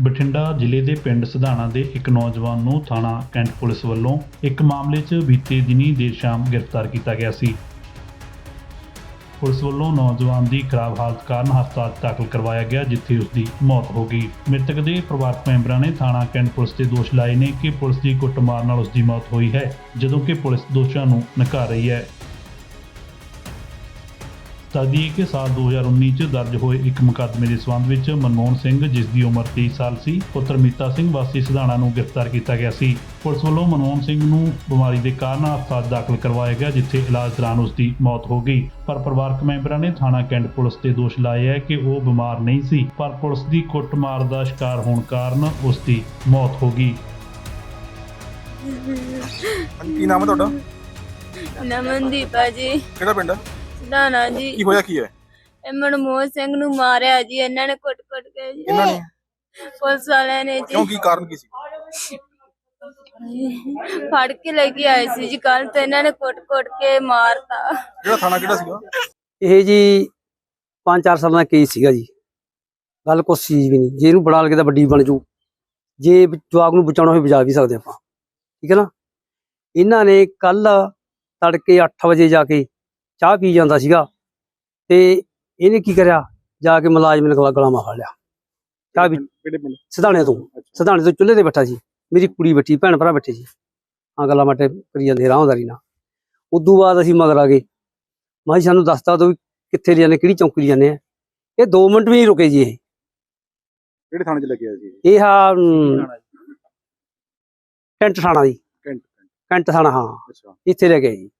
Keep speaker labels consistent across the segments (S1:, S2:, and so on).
S1: ਬਠਿੰਡਾ ਜ਼ਿਲ੍ਹੇ ਦੇ ਪਿੰਡ ਸਧਾਣਾ ਦੇ ਇੱਕ ਨੌਜਵਾਨ ਨੂੰ ਥਾਣਾ ਕੈਂਟ ਪੁਲਿਸ ਵੱਲੋਂ ਇੱਕ ਮਾਮਲੇ 'ਚ ਬੀਤੇ ਦਿਨੀ ਦੇਰ ਸ਼ਾਮ ਗ੍ਰਿਫਤਾਰ ਕੀਤਾ ਗਿਆ ਸੀ। ਪੁਲਿਸ ਵੱਲੋਂ ਨੌਜਵਾਨ ਦੀ ਖਰਾਬ ਹਾਲਤ ਕਾਰਨ ਹਸਪਤਾਲ ਦਾਖਲ ਕਰਵਾਇਆ ਗਿਆ, ਜਿੱਥੇ ਉਸ ਦੀ ਮੌਤ ਹੋ ਗਈ। ਮ੍ਰਿਤਕ ਦੇ ਪਰਿਵਾਰਕ ਮੈਂਬਰਾਂ ਨੇ ਥਾਣਾ ਕੈਂਟ ਪੁਲਿਸ ਤੇ ਦੋਸ਼ ਲਾਏ ਨੇ ਕਿ ਪੁਲਿਸ ਦੀ ਕੁੱਟਮਾਰ ਨਾਲ ਉਸ ਦੀ ਮੌਤ ਹੋਈ ਹੈ, ਜਦੋਂ ਕਿ ਪੁਲਿਸ ਦੋਸ਼ਾਂ ਨੂੰ ਨਕਾਰ ਰਹੀ ਹੈ। ਦੱਸਦੀ ਕਿ ਸਾਲ 2019 ਚ ਦਰਜ ਹੋਏ ਇੱਕ ਮੁਕੱਦਮੇ ਦੇ ਸਬੰਧ ਵਿੱਚ ਮਨਮੋਹਨ ਸਿੰਘ ਜਿਸ ਦੀ ਉਮਰ 30 ਸਾਲ ਸੀ ਪੁੱਤਰ ਮੀਤਾ ਸਿੰਘ ਵਾਸੀ ਸਿਧਾਣਾ ਨੂੰ ਗ੍ਰਿਫਤਾਰ ਕੀਤਾ ਗਿਆ ਸੀ। ਪੁਲਿਸ ਵੱਲੋਂ ਮਨਮੋਹਨ ਸਿੰਘ ਨੂੰ ਬਿਮਾਰੀ ਦੇ ਕਾਰਨ ਹਸਪਤਾਲ ਦਾਖਲ ਕਰਵਾਇਆ ਗਿਆ ਜਿੱਥੇ ਇਲਾਜ ਦੌਰਾਨ ਉਸ ਦੀ ਮੌਤ ਹੋ ਗਈ। ਪਰ ਪਰਿਵਾਰਕ ਮੈਂਬਰਾਂ ਨੇ ਥਾਣਾ ਕੈਂਟ ਪੁਲਿਸ ਤੇ ਦੋਸ਼ ਲਾਇਆ ਹੈ ਕਿ ਉਹ ਬਿਮਾਰ ਨਹੀਂ ਸੀ ਪਰ ਪੁਲਿਸ ਦੀ ਕੁੱਟਮਾਰ ਦਾ ਸ਼ਿਕਾਰ ਹੋਣ ਕਾਰਨ ਉਸ ਦੀ ਮੌਤ ਹੋ ਗਈ।
S2: ਕੀ ਨਾਮ ਹੈ ਤੁਹਾਡਾ?
S3: ਨਮਨਦੀਪ ਆ ਜੀ।
S2: ਕਿਹੜਾ ਪਿੰਡ ਹੈ?
S3: ਸਿਧਾਣਾ ਜੀ।
S2: ਕੀ ਹੋਇਆ ਕੀ ਹੈ?
S3: ਇਹ ਮਨਮੋਹਨ ਸਿੰਘ ਨੂੰ ਮਾਰਿਆ ਜੀ ਇਹਨਾਂ ਨੇ ਕੁੱਟ ਕੁੱਟ ਕੇ ਜੀ।
S2: ਇਹਨਾਂ ਨੇ?
S3: ਪੁਲਿਸ ਵਾਲਿਆਂ ਨੇ
S2: ਕਿਉਂ
S3: ਜੀ
S2: ਕੀ ਕਾਰਨ ਕੀ ਸੀ?
S3: ਫੜ ਕੇ ਲੈ ਕੇ ਆਏ ਸੀ ਜੀ ਕੱਲ ਤੇ ਇਹਨਾਂ ਨੇ ਕੁੱਟ ਕੁੱਟ ਕੇ ਮਾਰਤਾ।
S2: ਜਿਹੜਾ ਥਾਣਾ ਕਿਹੜਾ ਸੀਗਾ?
S4: ਇਹ ਜੀ 5-4 ਸਾਲਾਂ ਦਾ ਕੇਸ ਸੀਗਾ ਜੀ। ਗੱਲ ਕੁਛ ਚੀਜ਼ ਵੀ ਨਹੀਂ। ਜੇ ਇਹਨੂੰ ਬਣਾ ਲਗੇ ਤਾਂ ਵੱਡੀ ਬਣ ਜੂ। ਜੇ ਜਵਾਕ ਨੂੰ ਬਚਾਉਣਾ ਹੋਵੇ ਬਚਾ ਵੀ ਸਕਦੇ ਆਪਾਂ। ਠੀਕ ਹੈ ਨਾ? ਇਹਨਾਂ ਨੇ ਕੱਲ ਤੜਕੇ 8 ਵਜੇ ਜਾ ਕੇ ਚਾਹ ਪੀ ਜਾਂਦਾ ਸੀਗਾ ਤੇ ਇਹਨੇ ਕੀ ਕਰਿਆ? ਜਾ ਕੇ ਮੁਲਾਜ਼ਮ ਨੇ ਗਲਾ ਗਲਾ ਮਾਰ ਲਿਆ। ਚਾਹ ਵੀ
S2: ਕਿਹੜੇ ਪਿੰਡ?
S4: ਸਿਧਾਣੇ ਤੋਂ ਸਿਧਾਣੇ ਤੋਂ ਚੁੱਲ੍ਹੇ ਤੇ ਬੈਠਾ ਸੀ। ਮੇਰੀ ਕੁੜੀ ਬੈਠੀ ਭੈਣ ਭਰਾ ਬੈਠੇ ਸੀ। ਆ ਗੱਲਾਂ ਮਾਟੇ ਕਰੀ ਜਾਂਦੇ ਰਾਹਦਾਰੀ ਨਾਲ। ਉਦੋਂ ਬਾਅਦ ਅਸੀਂ ਮਗਰ ਆ ਗਏ। ਮਾਂ ਜੀ ਸਾਨੂੰ ਦੱਸਤਾ ਦੋ ਕਿੱਥੇ ਲਿਆਨੇ ਕਿਹੜੀ ਚੌਂਕੀ ਲਿਆਨੇ ਆ? ਇਹ 2 ਮਿੰਟ ਵੀ ਨਹੀਂ ਰੁਕੇ ਜੀ ਇਹ।
S2: ਕਿਹੜੇ ਥਾਣੇ 'ਚ ਲੱਗਿਆ ਸੀ
S4: ਇਹ? ਆ ਟੈਂਟ ਥਾਣਾ ਜੀ?
S2: ਕੈਂਟ
S4: ਟੈਂਟ ਥਾਣਾ ਹਾਂ।
S2: ਅੱਛਾ।
S4: ਇੱਥੇ ਲੈ ਗਏ ਜੀ।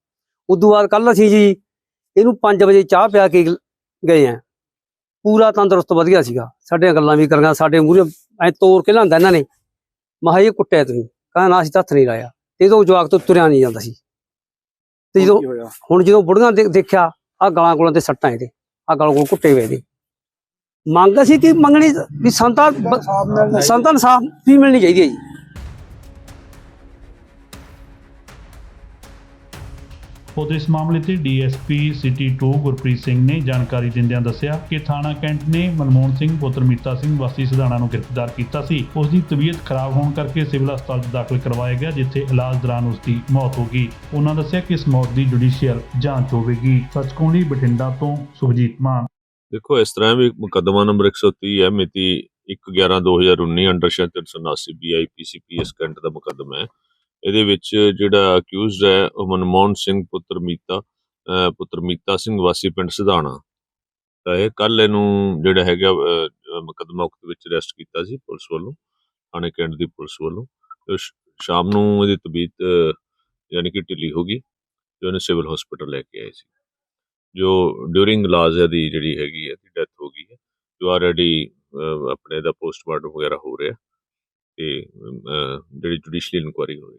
S4: ਉਦੋਂ ਬਾਅਦ ਕੱਲ ਅਸੀਂ ਜੀ ਇਹਨੂੰ 5 ਵਜੇ ਚਾਹ ਪਿਆ ਕੇ ਗਏ ਆ। ਪੂਰਾ ਤੰਦਰੁਸਤ ਵਧੀਆ ਸੀਗਾ। ਸਾਡੀਆਂ ਗੱਲਾਂ ਵੀ ਕਰੀਆਂ ਸਾਡੇ ਮੂਹਰੇ ਐ ਤੋੜ ਕੇ ਲਿਆਂਦਾ ਇਹਨਾਂ ਨੇ। ਮਹਾ ਇਹ ਕੁੱਟਿਆ ਤੁਸੀਂ? ਕਹਿੰਦਾ ਨਾ ਅਸੀਂ ਤਾਂ ਹੱਥ ਨਹੀਂ ਲਾਇਆ। ਤੇ ਜਦੋਂ ਜਵਾਕ ਤੋਂ ਤੁਰਿਆ ਨਹੀਂ ਜਾਂਦਾ ਸੀ। ਤੇ ਜਦੋਂ ਹੁਣ ਜਦੋਂ ਬੁੜੀਆਂ ਦੇ- ਦੇਖਿਆ ਆ ਗਲਾਂ ਗੁਲਾਂ ਤੇ ਸੱਟਾਂ ਇਹਦੇ। ਆ ਗਲ ਕੋਲ ਕੁੱਟੇ ਹੋਏ ਦੇ ਮੰਗ ਅਸੀਂ ਕੀ ਮੰਗਣੀ ਵੀ ਸੰਤਾਂ ਸੰਤਾਂ ਇਨਸਾਫ ਵੀ ਮਿਲਣੀ ਚਾਹੀਦੀ ਹੈ ਜੀ।
S1: ਉਦੋਂ ਇਸ ਮਾਮਲੇ ਤੇ ਡੀਐਸਪੀ ਸਿਟੀ 2 ਗੁਰਪ੍ਰੀਤ ਸਿੰਘ ਨੇ ਜਾਣਕਾਰੀ ਦਿੰਦਿਆਂ ਦੱਸਿਆ ਕਿ ਥਾਣਾ ਕੈਂਟ ਨੇ ਮਨਮੋਹਨ ਸਿੰਘ, ਪੁੱਤਰ ਮੀਤਾ ਸਿੰਘ, ਵਾਸੀ ਸਿਧਾਣਾ ਨੂੰ ਗ੍ਰਿਫਤਾਰ ਕੀਤਾ ਸੀ। ਉਸ ਦੀ ਤਬੀਅਤ ਖਰਾਬ ਹੋਣ ਕਰਕੇ ਸਿਵਲ ਹਸਪਤਾਲ 'ਚ ਦਾਖਲ ਕਰਵਾਇਆ ਗਿਆ, ਜਿੱਥੇ ਇਲਾਜ ਦੌਰਾਨ ਉਸ ਦੀ ਮੌਤ ਹੋ ਗਈ। ਉਹਨਾਂ ਦੱਸਿਆ ਕਿ ਇਸ ਮੌਤ ਦੀ ਜੁਡੀਸ਼ੀਅਲ ਜਾਂਚ ਹੋਵੇਗੀ। ਸੱਚਕੋਂ ਲਈ ਬਠਿੰਡਾ ਤੋਂ ਸੁਖਜੀਤ ਮਾਨ।
S5: ਦੇਖੋ, ਇਸ ਤਰ੍ਹਾਂ ਵੀ ਮੁਕੱਦਮਾ ਨੰਬਰ 130 ਹੈ, ਮਿਤੀ 1/11/2019 ਅੰਡਰ 379 ਬੀਆਈਪੀਸੀਪੀਐਸ ਕੈਂਟ ਦਾ ਮੁਕੱਦਮਾ ਹੈ। ਇਹਦੇ ਵਿੱਚ ਜਿਹੜਾ ਅਕਿਊਜ਼ਡ ਹੈ ਉਹ ਮਨਮੋਹਨ ਸਿੰਘ ਪੁੱਤਰ ਮੀਤਾ ਪੁੱਤਰ ਮੀਤਾ ਸਿੰਘ ਵਾਸੀ ਪਿੰਡ ਸਿਧਾਣਾ। ਤਾਂ ਇਹ ਕੱਲ ਇਹਨੂੰ ਜਿਹੜਾ ਹੈਗਾ ਅਹ, ਮੁਕੱਦਮਾ ਉਕਤ ਵਿੱਚ ਅਰੈਸਟ ਕੀਤਾ ਸੀ ਪੁਲਿਸ ਵੱਲੋਂ ਥਾਣੇ ਕੈਂਟ ਦੀ ਪੁਲਿਸ ਵੱਲੋਂ। ਸ਼ਾਮ ਨੂੰ ਇਹਦੀ ਤਬੀਅਤ ਅਹ, ਯਾਨੀ ਕਿ ਢਿੱਲੀ ਹੋ ਗਈ ਜੋ ਉਹਨੂੰ ਸਿਵਲ ਹਸਪੀਟਲ ਲੈ ਕੇ ਆਏ ਸੀ। ਜੋ ਡਿਊਰਿੰਗ ਇਲਾਜ ਇਹਦੀ ਜਿਹੜੀ ਹੈਗੀ ਹੈ ਡੈਥ ਹੋ ਗਈ ਹੈ। ਜੋ ਆਲਰੇਡੀ ਆਪਣੇ ਦਾ ਪੋਸਟਮਾਰਟਮ ਵਗੈਰਾ ਹੋ ਰਿਹਾ ਤੇ ਜਿਹੜੀ ਜੁਡੀਸ਼ੀਅਲ ਇਨਕੁਆਇਰੀ ਹੋ ਰਹੀ